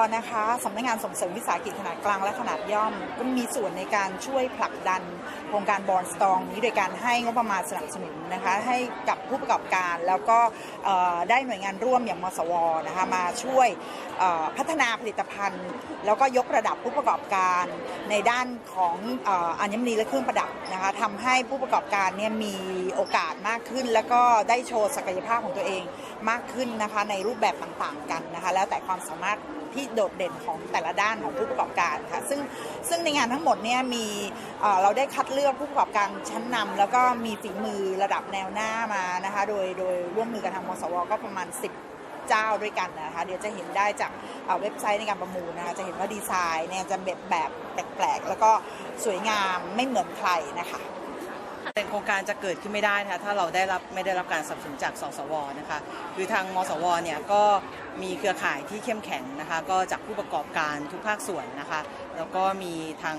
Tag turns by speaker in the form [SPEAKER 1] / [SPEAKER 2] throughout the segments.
[SPEAKER 1] สวนะคะสำนักงานส่งเสริมวิสาหกิจขนาดกลางและขนาดย่อม ก็มีส่วนในการช่วยผลักดันโครงการบอลสตองนี้โดยการให้งบประมาณสนับสนุนนะคะให้กับผู้ประกอบการแล้วก็ได้หน่วยงานร่วมอย่างมสวนะคะมาช่วยพัฒนาผลิตภัณฑ์ แล้วก็ยกระดับผู้ประกอบการในด้านของอ่ออัญมณีและเครื่องประดับนะคะทำให้ผู้ประกอบการเนี่ยมีโอกาสมากขึ้น แล้วก็ได้โชว์ศักยภาพของตัวเองมากขึ้นนะคะในรูปแบบต่างๆกันนะคะแล้วแต่ความสามารถ ที่โดดเด่นของแต่ละด้านของผู้ประกอบการค่ะ ซึ่งซึ่งในงานทั้งหมดเนี่ยมีเราได้คัดเลือกผู้ประกอบการชั้นนำแล้วก็มีฝีมือระดับแนวหน้ามานะคะโดยโดยร่วมมือกันทางมสวก็ประมาณ 10เจ้าด้วยกันนะคะเดี๋ยวจะเห็นได้จากเอ่อเว็บไซต์ในการประมูลนะคะจะเห็นว่าดีไซน์เนี่ยจะแบบแบบแปลกๆ แล้วก็สวยงามไม่เหมือนใครนะคะ
[SPEAKER 2] แต่โครงการจะเกิดขึ้นไม่ได้นะคะถ้าเราได้รับไม่ได้รับการสนับสนุนจากสสวนะคะคือทางมสวเนี่ยก็มีเครือข่ายที่เข้มแข็งนะคะ ก็จากผู้ประกอบการทุกภาคส่วนนะคะ แล้วก็มีทาง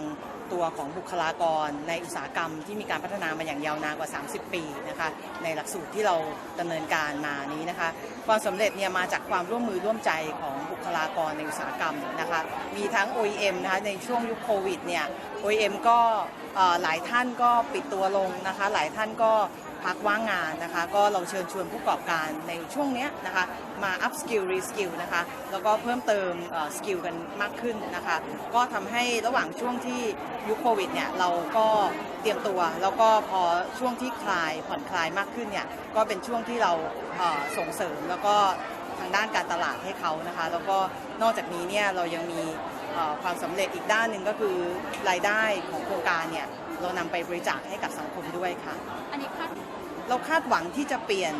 [SPEAKER 2] ตัวของบุคลากรในอุตสาหกรรมที่มีการพัฒนามาอย่างยาวนานกว่า 30 ปีนะคะในหลักสูตรที่เราดำเนินการมานี้นะคะความสำเร็จเนี่ยมาจากความร่วมมือร่วมใจของบุคลากรในอุตสาหกรรมนะคะมีทั้ง OEM นะคะในช่วงยุคโควิดเนี่ย OEM ก็หลายท่านก็ปิดตัวลงนะคะหลายท่านก็ พักว่างงานนะคะ ก็เราเชิญชวนผู้ประกอบการในช่วงนี้นะคะมา up skill re skill นะคะแล้วก็เพิ่มเติมสกิลกันมากขึ้นนะคะก็ทำให้ระหว่างช่วงที่ยุคโควิดเนี่ยเราก็เตรียมตัว แล้วก็พอช่วงที่คลายผ่อนคลายมากขึ้นเนี่ยก็เป็นช่วงที่เราส่งเสริมแล้วก็ทางด้านการตลาดให้เขานะคะ แล้วก็นอกจากนี้เนี่ยเรายังมีความสำเร็จอีกด้านหนึ่งก็คือรายได้ของโครงการเนี่ย เรานำไปบริจาคให้กับสังคมด้วยค่ะ
[SPEAKER 3] อันนี้คาด
[SPEAKER 2] เราคาดหวังที่จะเปลี่ยน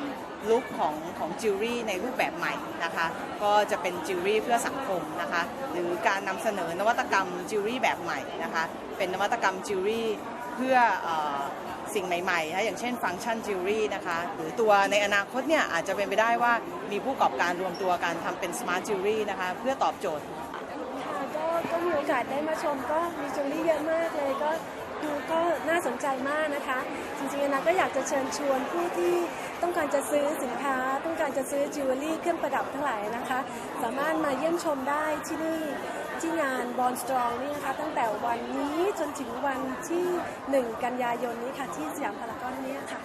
[SPEAKER 2] ลุคของของจิวเวลรี่ในรูปแบบใหม่นะคะ ก็จะเป็นจิวเวลรี่เพื่อสังคมนะคะ หรือการนำเสนอนวัตกรรมจิวเวลรี่แบบใหม่นะคะ เป็นนวัตกรรมจิวเวลรี่เพื่อเอ่อสิ่งใหม่ๆนะคะอย่างเช่นฟังก์ชันจิวเวลรี่นะคะ หรือตัวในอนาคตเนี่ยอาจจะเป็นไปได้ว่ามีผู้ประกอบการรวมตัวกันทำเป็นสมาร์ทจิวเวลรี่นะคะ เพื่อตอบโจทย์
[SPEAKER 4] ค่ะก็ก็มีโอกาสได้มาชมก็มีจิวเวลรี่เยอะมากเลยก็ ดูก็น่าสนใจมากนะคะ จริงๆนะก็อยากจะเชิญชวนผู้ที่ต้องการจะซื้อสินค้า ต้องการจะซื้อจิวเวลรี่เครื่องประดับทั้งหลายนะคะ สามารถมาเยี่ยมชมได้ที่นี่ที่งานบอลสตรองนี่นะคะตั้งแต่วันนี้จนถึงวันที่ 1 กันยายนนี้ค่ะที่สยามพารากอนนี้ค่ะ